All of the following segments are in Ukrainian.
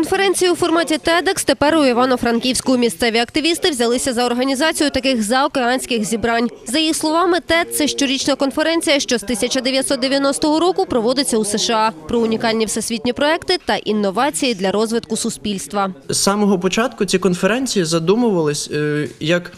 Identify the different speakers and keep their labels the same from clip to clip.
Speaker 1: конференції у форматі TEDx тепер у Івано-Франківську місцеві активісти взялися за організацію таких заокеанських зібрань. За їх словами, TED – це щорічна конференція, що з 1990 року проводиться у США про унікальні всесвітні проекти та інновації для розвитку суспільства.
Speaker 2: З самого початку ці конференції задумувались е, як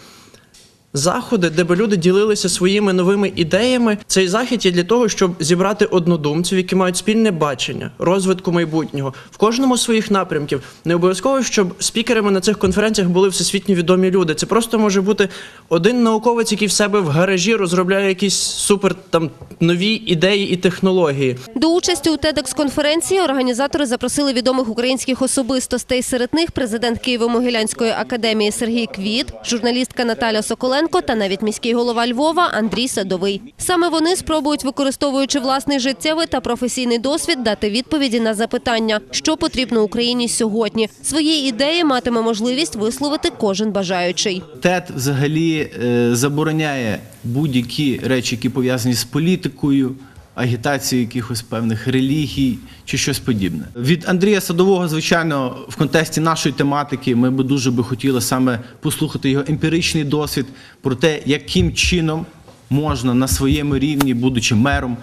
Speaker 2: заходи, де би люди ділилися своїми новими ідеями. Цей захід є для того, щоб зібрати однодумців, які мають спільне бачення розвитку майбутнього в кожному з своїх напрямків. Не обов'язково, щоб спікерами на цих конференціях були всесвітньо відомі люди. Це просто може бути один науковець, який в себе в гаражі розробляє якісь супер там нові ідеї і технології.
Speaker 1: До участі у TEDx-конференції організатори запросили відомих українських особистостей. Серед них президент Києво-Могилянської академії Сергій Квіт, журналістка Наталя Соколенко та навіть міський голова Львова Андрій Садовий. Саме вони спробують, використовуючи власний життєвий та професійний досвід, дати відповіді на запитання, що потрібно Україні сьогодні. Свої ідеї матиме можливість висловити кожен бажаючий.
Speaker 3: ТЕТ взагалі е, забороняє будь-які речі, які пов'язані з політикою, агітацією якихось певних релігій чи щось подібне. Від Андрія Садового, звичайно, в контексті нашої тематики, ми би дуже би хотіли саме послухати його емпіричний досвід про те, яким чином можна на своєму рівні, будучи мером,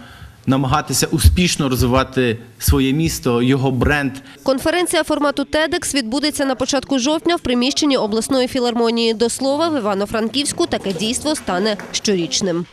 Speaker 3: намагатися успішно розвивати своє місто, його бренд,
Speaker 1: Конференція формату TEDx відбудеться на початку жовтня в приміщенні обласної філармонії. До слова, в Івано-Франківську таке дійство стане щорічним.